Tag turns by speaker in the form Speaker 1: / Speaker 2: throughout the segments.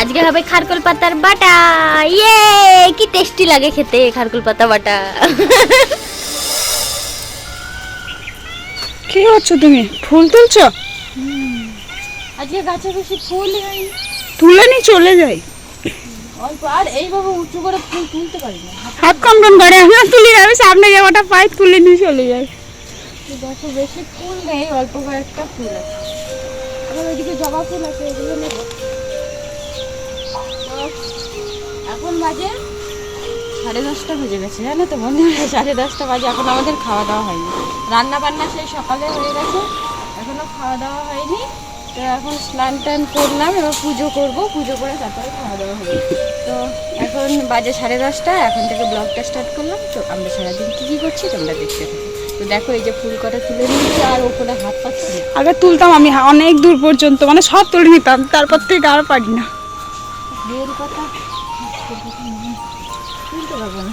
Speaker 1: আজকে হবে খারকোল পাতার বাটা। ইয়ে কি টেস্টি লাগে খেতে খারকোল পাতা বাটা।
Speaker 2: কি করছ তুমি? ফুল তুলছো?
Speaker 1: আজকে গাছে বেশি ফুল হয়নি
Speaker 2: তুলে নি চলে যাই।
Speaker 1: অল্প আর এইভাবে উঁচু করে ফুল তুলতে পারি না।
Speaker 2: হাত কমটন করে আমি তুলি না, আমি সামনে যাওয়াটা পাই তুলে নিয়ে চলে যাই।
Speaker 1: দেখো বেশি ফুল নেই অল্প কয়েকটা ফুল আছে। আবার ওইদিকে জবা ফুল আছে এগুলো নেব। এখন বাজে সাড়ে দশটা বেজে গেছে, জানো তো বন্ধুরা সাড়ে দশটা বাজে, এখন আমাদের খাওয়া দাওয়া হয়নি। রান্না বান্না সেই সকালে হয়ে গেছে, এখনও খাওয়া দাওয়া হয়নি। তো এখন স্নান টান করলাম, এবার পুজো করব, পুজো করে তারপরে খাওয়া দাওয়া হবে। তো এখন বাজে সাড়ে দশটা, এখন থেকে ব্লগটা স্টার্ট করলাম। তো আমরা সারাদিন কী কী করছি তোমরা দেখতে তো দেখো এই যে ফুল কটা তুলে নিয়েছি, আর ওপরে হাত পাচ্ছি
Speaker 2: আগে তুলতাম আমি অনেক দূর পর্যন্ত মানে সব তুলে নিতাম, তারপর থেকে আর পারি না।
Speaker 1: কথা? তুলতে পারব না।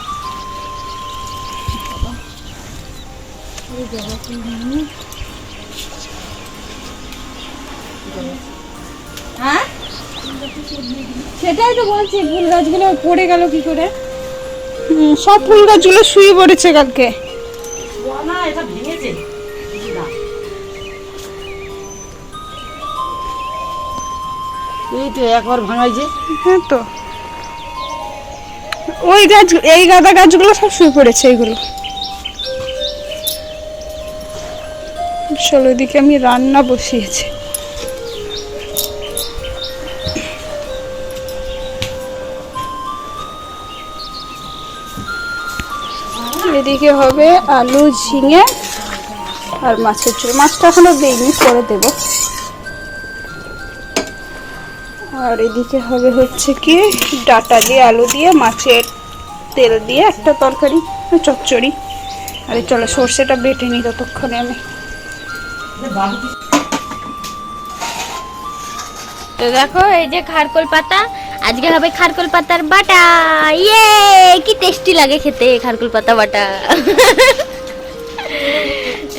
Speaker 1: এই জবা ফুল নিয়ে হ্যাঁ? সেটাই তো বলছি ফুল গাছগুলো পড়ে গেল কি করে?
Speaker 2: সব ফুল গাছগুলো শুয়ে পড়েছে কালকে।
Speaker 3: না এটা ভেঙেছে। এই তো একবার ভাঙাইছে।
Speaker 2: হ্যাঁ তো। ওই গাছ, এই গাঁদা গাছগুলো সব শুয়ে পড়েছে এইগুলো চলো এদিকে আমি রান্না বসিয়েছি। এদিকে হবে আলু, ঝিঙে আর মাছের ঝোল। মাছটা এখনও দেইনি, পরে দেবো। আর এদিকে হবে হচ্ছে কি ডাটা দিয়ে আলু দিয়ে, মাছের তেল দিয়ে একটা তরকারি, চচ্চড়ি। আরে চলো সর্ষেটা বেটে নিই ততক্ষণে আমি।
Speaker 1: তো দেখো, এই যে খারকোল পাতা, আজকে হবে খারকোল পাতার বাটা। ইয়ে কি টেস্টি লাগে খেতে খারকোল পাতা বাটা।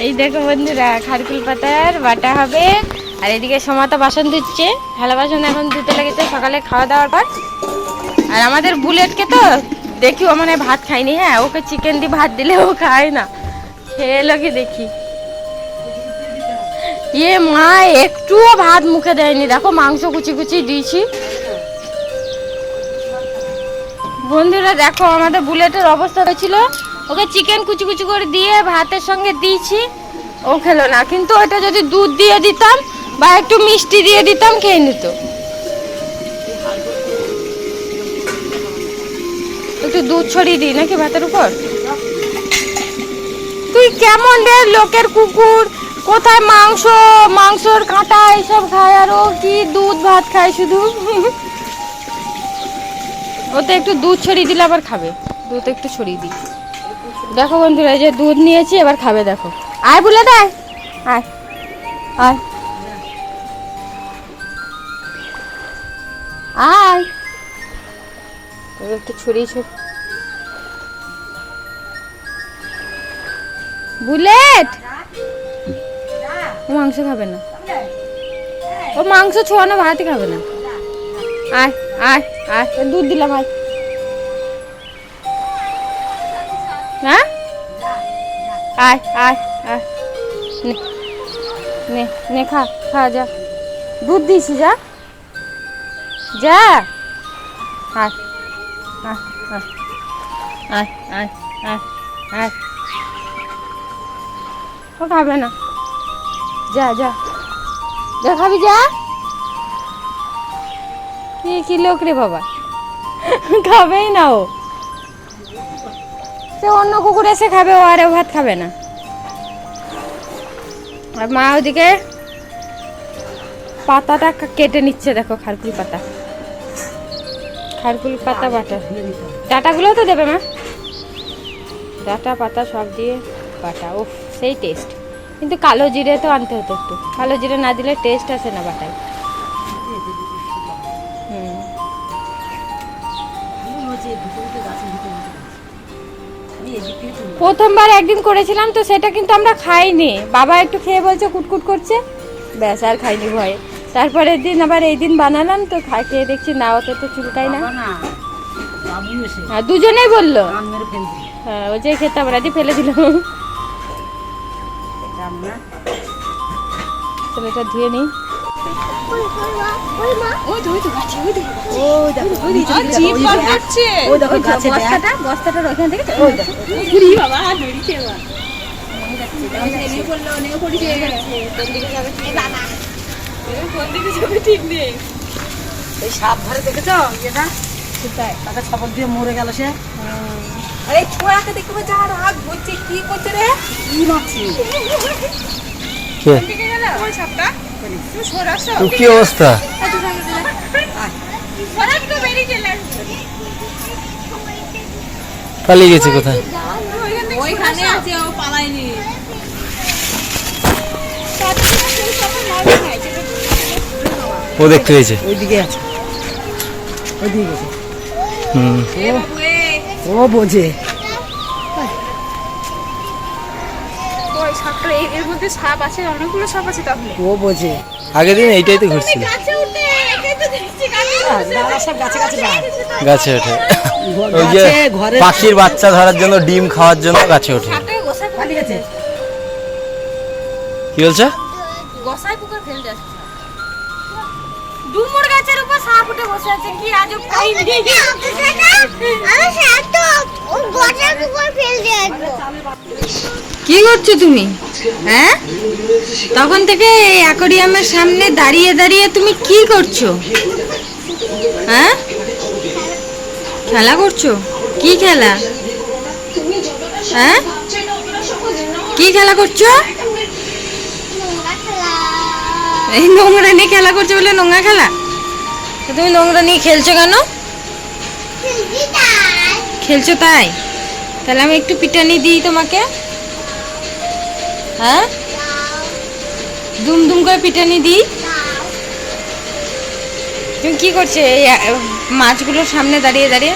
Speaker 1: এই দেখো বন্ধুরা, খারকুল পাতার বাটা হবে আর এদিকে সমাতা বাসন ধুচ্ছে থালা বাসন এখন ধুতে লেগেছে, সকালে খাওয়া দাওয়ার পর। আর আমাদের বুলেটকে তো দেখি, ও মানে ভাত খায়নি হ্যাঁ ওকে চিকেন দিয়ে ভাত দিলে ও খায় না। খেয়ে এলো কি দেখি। ইয়ে মা, একটুও ভাত মুখে দেয়নি, দেখো মাংস কুচি কুচি দিয়েছি। বন্ধুরা, দেখো আমাদের বুলেটের অবস্থা হয়েছিল। ওকে চিকেন কুচি কুচি করে দিয়ে ভাতের সঙ্গে দিয়েছি, ও খেলো না। কিন্তু ওটা যদি দুধ দিয়ে দিতাম বা একটু মিষ্টি দিয়ে দিতাম, খেয়ে নিত। একটু দুধ ছড়িয়ে দিই নাকি ভাতের উপর? তুই কেমন রে লোকের কুকুর? কোথায় মাংস, মাংসর কাঁটা এইসব খায়? আর ও কি দুধ, ভাত খায় শুধু? ওতে একটু দুধ ছড়িয়ে দিলে আবার খাবে। দুধ একটু ছড়িয়ে দিই। দেখো বন্ধুরা যে দুধ নিয়েছি, এবার খাবে, দেখো। আয় বলে দেয় আয়। আয়। আয়। একটু ছড়িয়ে ছড়িয়ে বুলেট! ও মাংস খাবে না। ও মাংস ছোয়ানো ভাতই খাবে না। আয় আয় আয়। দুধ দিলাম, আয়। হ্যাঁ? আয় আয় আয়। নে নে নে, খা খা, যা। দুধ দিয়েছি যা যা। ও খাবে না। যা যা। যা খাবি, যা। কি কি লোক রে বাবা। খাবেই না ও। সে অন্য কুকুর এসে খাবে, ও আরে ভাত খাবে না। আর মা ওদিকে পাতাটা কেটে নিচ্ছে, দেখো, খারকুল পাতা। খারকুল পাতা বাটা। ডাটাগুলো তো দেবে মা। ডাটা, পাতা সব দিয়ে বাটা ও সেই টেস্ট কিন্তু কালো জিরে তো আনতে হতো একটু। কালো জিরে না দিলে টেস্ট আসে না বাটায়। প্রথমবার একদিন করেছিলাম তো সেটা কিন্তু আমরা খাইনি। বাবা একটু খেয়ে বলছে, কুটকুট করছে। ব্যাস, আর খাইনি, ভয়ে। তারপরের দিন আবার এই দিন বানালাম তো খাই খেয়ে দেখছি না অত তো চুলকাই না।
Speaker 3: না বাবু
Speaker 1: হ্যাঁ দুজনেই বলল।
Speaker 3: কান মেরে ফেল দিল।
Speaker 1: হ্যাঁ ওই যে খেতাম রাজি ফেলে দিলাম।
Speaker 3: এটা
Speaker 1: চলো এটা ধুয়ে নিই।
Speaker 3: ওই দেখো গাছে বস্তাটা
Speaker 1: বস্তাটার ওখান থেকে
Speaker 3: ওই দেখো এই সাপ ধরে দেখেছ? এটা সেটাই। তাকে ছাপক দিয়ে মরে গেল সে।
Speaker 2: আরে ছোড়াকে দেখতে পাচ্ছি? হাত ঘুরছে কি করছে রে?
Speaker 3: মাছি
Speaker 4: অবস্থা? পালিয়ে গেছে কোথায়?
Speaker 2: ওইখানে আছে ও পালায়নি।
Speaker 4: ও দেখতে পেয়েছে।
Speaker 3: ওইদিকে আছে। ওইদিকে গেছে।
Speaker 4: হুম।
Speaker 3: ও বোঝে।
Speaker 2: ওই সাপটা এর- এর মধ্যে সাপ আছে অনেকগুলো সাপ আছে তাহলে।
Speaker 3: ও বোঝে।
Speaker 4: আগের দিন এইটাই তো ঘুরছিল।
Speaker 2: গাছে
Speaker 4: ওঠে। ওই যে পাখির বাচ্চা ধরার জন্য ডিম খাওয়ার জন্য গাছে ওঠে। কি বলছো?
Speaker 1: ফেল ডুমুর গাছের উপর সাপ উঠে বসে আছে, কি আজব কাহিনী। কি করছ তুমি? হ্যাঁ? তখন থেকে এই অ্যাকোরিয়ামের সামনে দাঁড়িয়ে দাঁড়িয়ে তুমি কি করছ? হ্যাঁ? খেলা করছ? কি খেলা? হ্যাঁ? কি খেলা করছ? এই নোংরা নিয়ে খেলা করছ বলে নোংরা খেলা? তুমি নোংরা নিয়ে খেলছো কেন? খেলছো তাই? তাহলে আমি একটু পিটানি দিই তোমাকে। হ্যাঁ? দুম দুম করে পিটানি দিই। তুমি কি করছ? এই মাছগুলোর সামনে দাঁড়িয়ে দাঁড়িয়ে।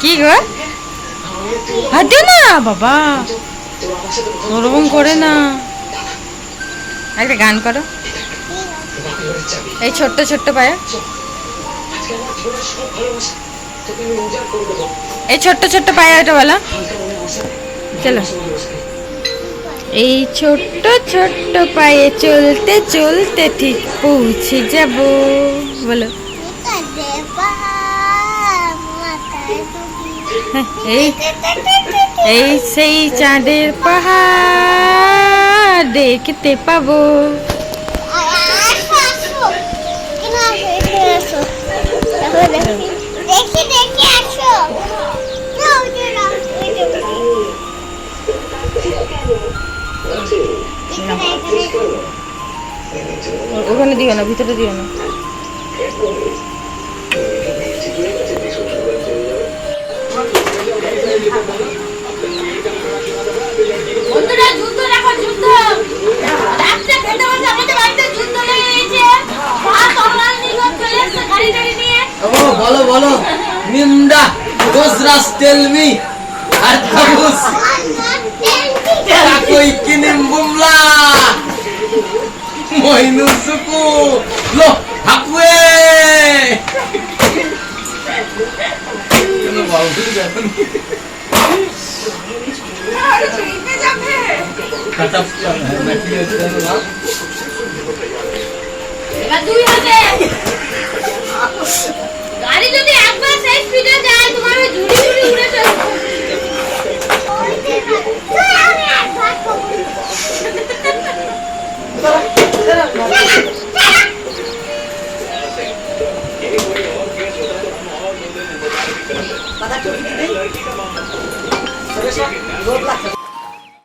Speaker 1: কি গো হাঁটে না, বাবা। ওরকম করে না। একটা গান করো। এই ছোট্ট ছোট্ট পায়ে। এই ছোট্ট ছোট্ট পায়ে এটা বলা। চলো। এই ছোট্ট ছোট্ট পায়ে চলতে চলতে ঠিক পৌঁছে যাব বলো হ্যাঁ, এই এই সেই চাঁদের পাহাড় দেখতে পাবো ওখানে দিও না ভিতরে দিও না।
Speaker 4: বলো বলো। নিমডা গোসরাস টেলমি আর তাবুস কই কিনিম বুমলা। মইনু সুকু। লো হাকুয়ে কেন বাবু যখন কাটাপ নাকি